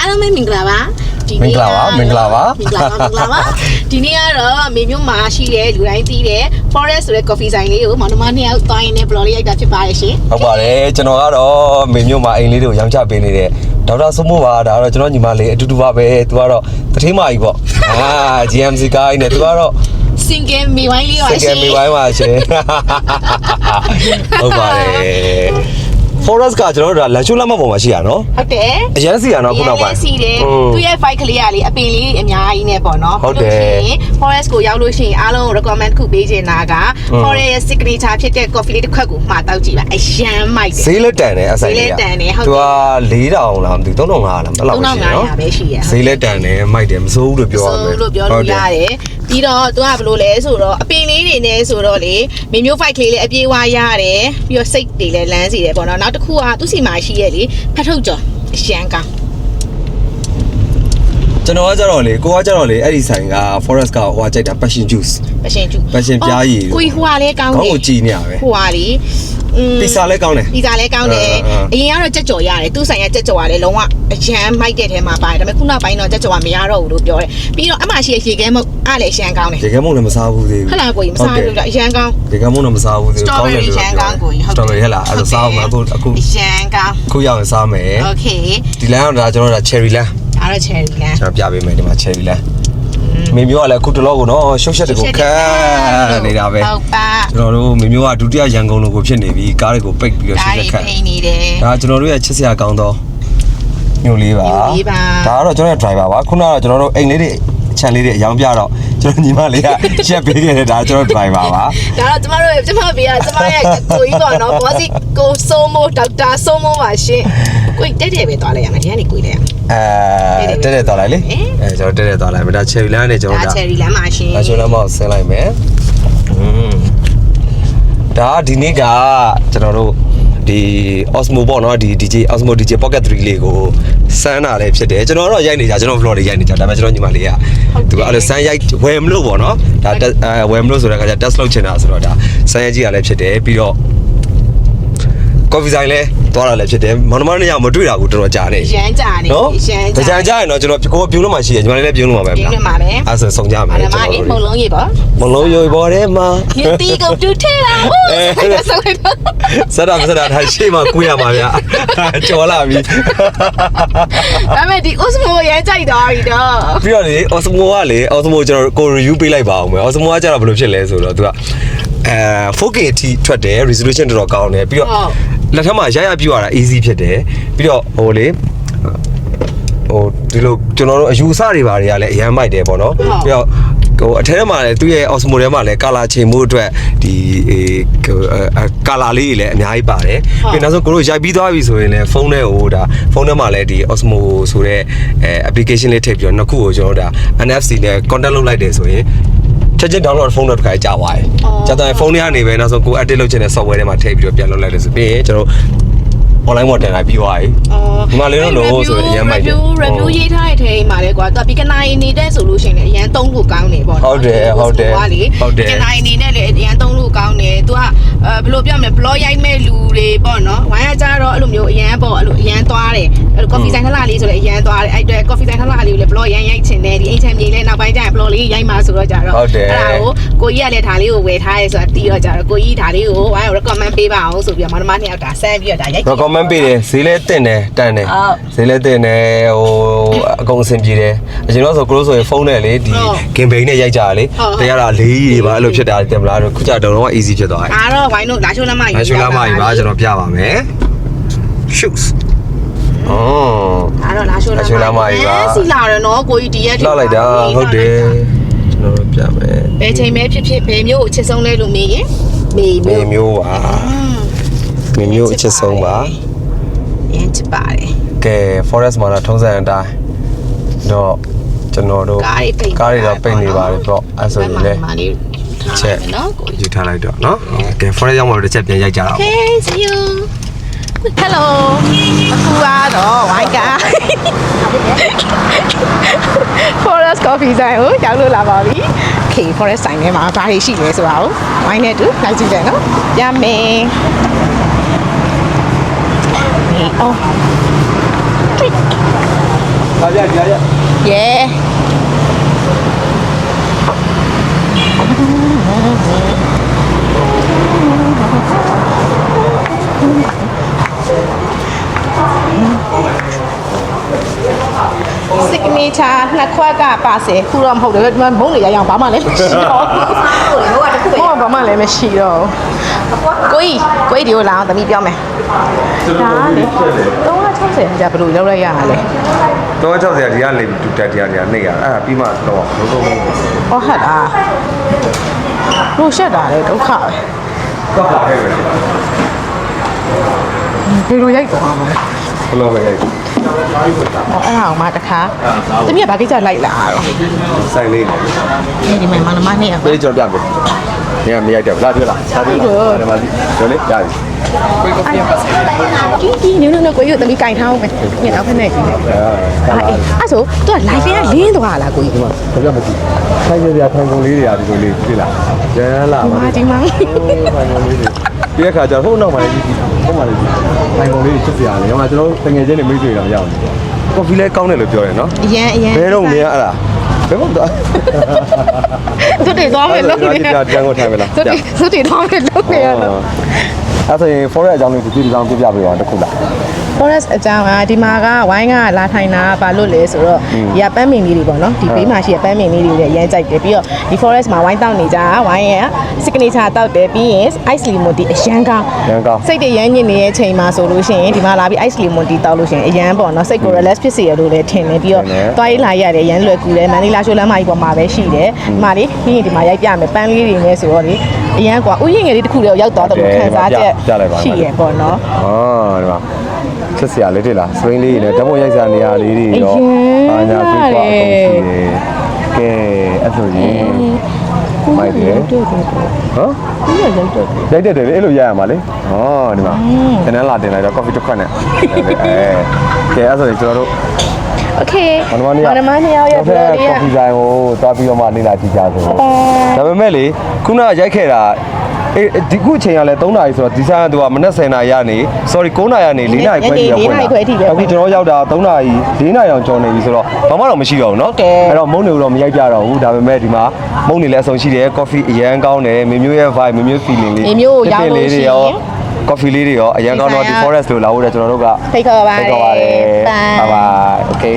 အားလုံးပဲမင်္ဂလာပါဒီမင်္ဂလာပါမင်္ဂလာပါမင်္ဂလာပါမင်္ဂလာပါဒီနေ့ကတော့မေမျိုးမှာရှိတဲ့လူတိုင်းသိတဲ့ Forest ဆိုတဲ့ coffee ဆိုင်လေးကိုမောင်နှမနှစ်ယောက်သွားရင်းနဲ့ blog လေးရိုက်တာဖြစ်ပါတယ်ရှင်ဟုတ်ပါတယ်ကျွန်တော်ကတော့မေမျိုးမှာအိမ်လေးတွေကိုရောင်းချပေးနေတဲ့ဒေါက်တာစိုးမိုးပါဒါကတော့ကျွန်တော်ညီမလေးအတူတူပါပဲသူကတော့တထင်းမကြီးပေါ့အာ GMC ကိုင်းနဲ့သူကတော့ single မိဝိုင်းလေးပါစရှကင်ယ်မီဝိုင်းပါရှင်ဟုတ်ပါတယ် Forest ကကျွန်တော်တို့ဒါ Lanchu လက်မပေါ်မှာရှိရနော်ဟုတ်တယ်အရန်စီရနော်ခုနောက်ပိုင်းစီတယ်သူရဲ့ fight ကလေးကလေအပင်လေးအများကြီးနဲ့ပေါ့နော်ဟုတ်တယ် Forest ကိုရောက်လို့ရှိရင်အားလုံး recommend ခုပေးချင်တာက Forest ရဲ့ signature ဖြစ်တဲ့ coffee လေးတစ်ခွက်ကိုမှာတောက်ကြည့်ပါအရန်မိုက်တယ်ဈေးလက်တန်တယ်အဆိုင်ဈေးလက်တန်တယ်ဟုတ်တယ်သူက4000လားမသိဘူး3500လားအဲ့လောက်ရှိရနော်3500ပဲရှိရဈေးလက်တန်တယ်မိုက်တယ်မစိုးဘူးလို့ပြောရမယ်စိုးလို့ပြောလို့ရတယ်ပြီးတော့သူကဘယ်လိုလဲဆိုတော့အပင်လေးတွေနဲ့ဆိုတော့လေမင်းမျိုး fight ကလေးလည်းအပြေးဝါရတယ်ပြီးတော့စိတ်တွေလည်းလန်းစီတယ်ပေါ့နော်နောက်တစ်ခုကသူ့စီမှာရှိရဲ့လေဖတ်ထုတ်ကြော်အရှမ်းကောင်းကျွန်တော်ကကြတော့လေကိုကကြတော့လေအဲ့ဒီဆိုင်က Forest ကဟိုကကြိုက်တာ passion juice ပရှင်ကျူ Passion ပြားရည်တို့ကိုကြီးဟိုကလည်းကောင်းခေါတယ်င်းကိုကြည်နေရပဲဟိုဟာလေอืม ပီဇာလည်းကောင်းတယ်ပီဇာလည်းကောင်းတယ်အင်းအင်းအရင်ကတော့ကြက်ကြော်ရတယ်သူ့ဆိုင်ကကြက်ကြော်ကလည်းလုံးဝအရန်မိုက်တဲ့ထဲမှာပါတယ်ဒါပေမဲ့ခုနောက်ပိုင်းတော့ကြက်ကြော်ကမရတော့ဘူးလို့ပြောတယ်ပြီးတော့အမှရှိရဲ့ရေခဲမုတ်အားလည်းအရန်ကောင်းတယ်ရေခဲမုန်လည်းမစားဘူးသေးဘူးဟုတ်လားကိုကြီးမစားဘူးလားအရန်ကောင်း ရေခဲမုန်လည်းမစားဘူးသေးဘူး Strawberry လို့ရန်ကောင်းကိုကြီးဟုတ်တယ် Strawberry ဟဲ့လားအဲ့ဒါစားအောင်မအခုအခုအရန်ကောင်းအခုရောက်ရင်စားမယ် Okay ဒီလမ်းကဒါကျွန်တော်တို့က cherry လမ်းဒါတော့ cherry လမ်းကျွန်တော်ပြပေးမယ်ဒီမှာ cherry လမ်း မေမျိုးကလည်းအခုတလောကနော်ရှုပ်ရှက်တကူခန်းနေတာပဲဟုတ်ပါကျွန်တော်တို့မေမျိုးကဒုတိယရန်ကုန်လိုကိုဖြစ်နေပြီကားတွေကိုပိတ်ပြီးတော့ရှုဒါပ်ရှတွေက်ခန်းဖိနေတယ်ဒါကျွန်တော်တို့ရဲ့ချစ်စရာကောင်းသောမြို့လေးပါမြို့လေးပါဒါကတော့ကျွန်တော်ရဲ့ driver ပါခုနကတော့ကျွန်တော်တို့အိမ်လေးတွေခြံလေးတွေအယောင်ပြတော့ကျွန်တော်ညီမလေးကချက်ပေးခဲ့တယ်ဒါကျွန်တော် driver ပါဒါတော့ကျမတို့ကျမဘေးကကျမရဲ့ကိုကြီးပေါ့နော်ဘောစီကိုဆိုမိုဒေါက်တာဆိုမိုပါရှင် ကိုကြီးတက်တယ်ပဲသွားလိုက်ရမယ်ဒီကနေကိုကြီးလိုက်ရမယ်အဲတက်တက်သွားလိုက်လေဟင်အဲကျွန်တော်တက်တက်သွားလိုက်မယ်ဒါ cherry လမ်းနဲ့ကျွန်တော်ဒါဒါ cherry လမ်းပါရှင်ဒါချိုလမ်းမောက်ဆင်းလိုက်မယ်อืมဒါဒီနေ့ကကျွန်တော်တို့ဒီ Osmo ပေါ့နော်ဒီ DJ Osmo DJ Pocket 3လေးကိုစမ်းတာလည်းဖြစ်တယ်ကျွန်တော်တော့ရိုက်နေကြကျွန်တော် vlog တွေရိုက်နေကြဒါပေမဲ့ကျွန်တော်ညီမလေးကသူကအဲ့လိုစမ်းရိုက်ဝယ်မလို့ပေါ့နော်ဒါတက်အဲဝယ်မလို့ဆိုတဲ့အခါကျ test လုပ်ချင်တာဆိုတော့ဒါစမ်းရိုက်ကြည့်ရလည်းဖြစ်တယ်ပြီးတော့ coffee ဆိုင်လဲ သွားတာလည်းဖြစ်တယ်မောင်နှမနှစ်ယောက်မတွေ့တာကိုတော်တော်ကြာနေရမ်းကြာနေနော်ရမ်းတကြာကြံကြရင်တော့ကျွန်တော်ကိုယ်ပြုံးလို့မှရှိရညီမလေးလည်းပြုံးလို့မှာပဲပြုံးလို့မှာပဲအဲ့ဆိုစုံကြမယ်အဲ့ဒါမှအေးမုံလုံးရေပေါ့မလုံးရွေပေါ်ထဲမှာမြတီကုန်တူထဲလာဟိုးဆိုင်ကဆိုင်တော့စက်တာမစက်တာထားရှေ့မှာကူးရမှာဗျာကြော်လာပြီဒါပေမဲ့ဒီ Osmo ရမ်းကြိုက်သွားပြီတော့ပြီးတော့လေ Osmo ကလေ Osmo ကျွန်တော်ကို review ပေးလိုက်ပါအောင်မယ် Osmo ကကျတော့ဘယ်လိုဖြစ်လဲဆိုတော့သူကအဲ 4K အထိထွက်တယ် resolution တော်တော်ကောင်းတယ်ပြီးတော့ဟုတ် လက်ထက်မှာရရပြရတာ easy ဖြစ်တယ်ပြီးတော့ဟိုလေဟိုဒီလိုကျွန်တော်တို့အယူအဆတွေဘာတွေကလည်းအရန်မိုက်တယ်ပေါ့နော်ဟုတ်ပြီးတော့ဟိုအထဲထဲမှာလည်းသူ့ရဲ့ Osmo ထဲမှာလည်း color ချိန်မှုအတွက်ဒီအေးဟို color လေးတွေလည်းအများကြီးပါတယ်ဟုတ်ပြီးနောက်ဆုံးကိုတို့ရိုက်ပြီးသွားပြီဆိုရင်လည်းဖုန်းထဲဟိုဒါဖုန်းထဲမှာလည်းဒီ Osmo ဆိုတဲ့အဲ application လေးထည့်ပြီးတော့နှစ်ခုကိုကျွန်တော်တို့ဒါ NFC နဲ့ contact လုပ်လိုက်တယ်ဆိုရင် ချက်ချင်း download ဖုန်းတော့တစ်ခါကြာသွားတယ်အော်ကြာသွားရင်ဖုန်းထဲကနေပဲနောက်ဆုံးကို edit လုပ်ချင်တဲ့ software ထဲမှာထည့်ပြီးတော့ပြန်လုပ်လိုက်လို့ဆိုပြီးရင်ကျွန်တော်တို့ online မှာတင်လိုက်ပြီးသွားပြီဒီမှာလေးတော့လို့ဆိုရင်အရမ်းမိုက်တယ် review review ရေးထားတဲ့ထဲမှာလဲကွာသူက beginner နေတဲ့ဆိုလို့ရှိရင်လည်းအရန်သုံးလို့ကောင်းနေပေါ့နော်ဟုတ်တယ်ဟုတ်တယ် Osmo ကလေဟုတ်တယ် beginner အနေနဲ့လည်းအရန်သုံးလို့ကောင်းတယ်သူကအဲဘယ်လိုပြောမလဲ blog ရိုက်မဲ့လူတွေပေါ့နော်ဝိုင်းကကြတော့အဲ့လိုမျိုးအရန်ပေါ့အဲ့လိုအရန်သွားတယ်အဲ့လို coffee ဆိုင်ထလာလေးဆိုလည်းအရန်သွားတယ်အဲ့အတွက် coffee ဆိုင်ထလာလေးကိုလည်း blog ရန်ရိုက်ချင်တယ်ဒီအိမ်ချမ်းမြေလည်းနောက်ပိုင်းကျရင် blog လေးရိုက်မှာဆိုတော့ကြတော့ဟုတ်တယ်အဲ့ဒါကိုကိုကြီးကလည်းဒါလေးကိုဝယ်ထားရဲဆိုတာတီးတော့ကြတော့ကိုကြီးဒါလေးကိုဝိုင်းကို recommend ပေးပါအောင်ဆိုပြီးတော့မနမနှစ်ယောက်ဒါဆန်းပြီးတော့ဒါရိုက်ကြည့် recommend ပေးတယ်ဈေးလဲတင့်တယ်တန်တယ်ဟုတ်ဈေးလဲတင့်တယ်ဟိုအကုန်အဆင်ပြေတယ်အရင်တော့ဆိုကိုလို့ဆိုရင်ဖုန်းနဲ့လေဒီဟုတ်ဂင်ဘိန်းနဲ့ရိုက်ကြတာလေဟုတ်ဟုတ်တရားတာလေးကြီးတွေပါအဲ့လိုဖြစ်တာတင်မလားခုကျတော့တော့ easy ဖြစ်သွားတယ်ဒါတော့ဝိုင်းတို့လာချိုးလမ်းမကြီးအရှူလာမကြီးပါကျွန်တော်ပြပါမယ် shoes အော်ဒါတော့လာချိုးလမ်းလာချိုးလမ်းမကြီးပါစီလာရနော်ကိုကြီးဒီရက်လောက်လိုက်တာဟုတ်တယ်ကျွန်တော်တို့ပြမယ်ဘယ်ချိန်ပဲဖြစ်ဖြစ်ဘယ်မျိုးကိုချစ်ဆုံးလဲလို့မေးရင်မေမေမျိုးမျိုးပါ နေမျိုးအချစ်ဆုံးပါရင်းချစ်ပါတယ်ကဲ forest မှာတော့ထုံးစံအတိုင်းတော့ကျွန်တော်တို့ကားတွေတော့ပိတ်နေပါတယ်ပေါ့အဲ့ဆိုရင်လေချက်နော်ကိုယူထားလိုက်တော့နော်ကဲ forest ရောက်မှတော့တစ်ချက်ပြန်ရိုက်ကြတာပေါ့ Okay see you Hello အခုကတော့ဝိုင်းကား Forest Coffee ဆိုင်ကိုရောက်လို့လာပါပြီ။ Okay Forest ဆိုင်ထဲမှာဘာတွေရှိလဲဆိုတာကိုဝိုင်းနဲ့တူလိုက်ကြည့်ကြနော်။ရမယ်။ ဟေးအော်ရရရ Yeah စိကနီချာနှစ်ခွက်ကပါစေခုတော့မဟုတ်တယ်ဒီမှာမုန်းနေရအောင်ဘာမှလည်းမရှိတော့ဘူးဟိုကတခုပဲဘာမှလည်းမရှိတော့ ကိုကြီးကိုကြီးဒီကိုလာအောင်သမီးပြောမယ်ဒါလေ360ကြာဘယ်လိုလောက်လိုက်ရတာလဲတော့60ဒီကလေတူတက်တရားတရားနှိပ်ရအဲ့ဒါပြီးမှတော့လုံးလုံးလုံးဟောဟတ်တာလို့ရှက်တာလေဒုက္ခပဲကောက်ပါခဲ့ပဲဒီလိုရိုက်သွားမှာဘလို့ပဲခဲ့ဟောအဲ့ဒါအောင်မတခါသမီးကဘာကိစ္စလိုက်လာတော့ဆိုင်လေးလေဒီမှာမနမနဲ့ပေးကျွန်တော်ပြမ ယ်နေရာမရိုက်တယ်လာတွေ့လားလာတွေ့လားဒီမှာဒီလေရပြီကြီးကြီးနင်းနင်းကိုယူသမီးကင်ထားအောင်မယ်ညတော့ဖက်နေကြီးအဲ့အဲ့ဆိုသူက live ကလင်းသွားလားကိုကြီးဘာပြမကြည့်ဆိုင်ရရထိုင်ကုန်လေးတွေကဒီလိုလေးတွေ့လားရမ်းလာပါမာဒီမောင်ထိုင်ကုန်လေးတွေဒီအခါကျဟိုနောက်မှာလေးကြည့်ကြည့်ဟိုမှာလေးကြည့်ထိုင်ကုန်လေးတွေချစ်စရာလေဟိုမှာကျွန်တော်တငယ်ချင်းတွေမိတ်ဆွေတွေတော့ရောက်နေကော်ဖီလဲကောင်းတယ်လို့ပြောတယ်နော်အရန်အရန်ဘယ်တော့မြင်အဲ့ဒါ ဘယ်မှာတော့သူတွေသွားမယ်လို့ဒီကတန်းကိုထိုင်မလားသူတွေသူတွေသွားမယ်လို့ပြောရတော့အဲ့ဆိုရင် forest အကြောင်းလေးဒီဒီကြောင်ပြပြပေးပါတစ်ခုလား forest အကြောင်းကဒီမှာကဝိုင်းကလာထိုင်တာဘာလို့လဲဆိုတော့ဒီကပန်းမင်လေးတွေပေါ့နော်ဒီဘေးမှာရှိတဲ့ပန်းမင်လေးတွေလည်းအရင်ကြိုက်တယ်ပြီးတော့ဒီ forest မှာဝိုင်းတောက်နေကြဝိုင်းရဲ့ signature တောက်တယ်ပြီးရင် ice lemon tea အရန်ကောင်းရန်ကောင်းစိတ်တွေရမ်းညစ်နေတဲ့အချိန်မှာဆိုလို့ရှိရင်ဒီမှာလာပြီး ice lemon tea တောက်လို့ရှိရင်အရန်ပေါ့နော်စိတ်ကို relax ဖြစ်စေရလို့လည်းထင်တယ်ပြီးတော့သွားရေးလာရတယ်ရမ်းလွယ်ကူတယ်မန္တလေးလာရှိုးလမ်းမကြီးပေါ်မှာပဲရှိတယ်ဒီမှာလေပြီးရင်ဒီမှာရိုက်ပြမယ်ပန်းလေးတွေနဲ့ဆိုတော့လေအရန်ကွာဥယျာဉ်ငယ်လေးတစ်ခုလည်းရောက်သွားတယ်လို့ခံစားချက်ရှိရပေါ့နော်အော်ဒီမှာချစ်စရာလေးတွေ့လား swing လေးနဲ့ဓာတ်ပုံရိုက်စရာနေရာလေးတွေရောအရင်ညာပြပွားအောင်ရှိတယ်ကဲအဲ့ဆိုရင်မိုက်တယ်တွေ့တယ်ဟမ်ဒီရရောက်တော့ရိုက်တဲ့တယ်လေအဲ့လိုရရမှာလေဟောဒီမှာခဏလာတင်လိုက်တော့ coffee တစ်ခွက်နဲ့အဲကဲအဲ့ဆိုရင်ကျွန်တော်တို့ โอเค မနမနေ မနမနေရောက်ရဲ့ blog လေး ကော်ဖီဆိုင်ကိုသွားပြီးတော့မှနေလာကြည့်ကြဆိုဒါပေမဲ့လေခုနကရိုက်ခဲ့တာအေးဒီခုအချိန်ကလည်း3နာရီဆိုတော့ဒီဆိုင်ကသူကမနက်10နာရီကနေ sorry9နာရီကနေ4နာရီခွဲထိပဲဖွင့်တာအခုကျွန်တော်ရောက်တာ3နာရီ4နာရီအောင်ကျော်နေပြီဆိုတော့ဘာမှတော့မရှိတော့ဘူးเนาะအဲ့တော့မုံနေတော့မရိုက်ကြတော့ဘူးဒါပေမဲ့ဒီမှာမုံနေလည်းအဆုံးရှိတယ် coffee အရန်ကောင်းတယ်မမျိုးရဲ့ vibe မမျိုး feeling လေး coffee လေး တွေရောအရန်ကောင်းတော့ဒီ forest လို့လာဖို့တယ်ကျွန်တော်တို့ကဖိတ်ခေါ်ပါတဖိတ်ခေါ်ပါတယ်ယ် bye bye okay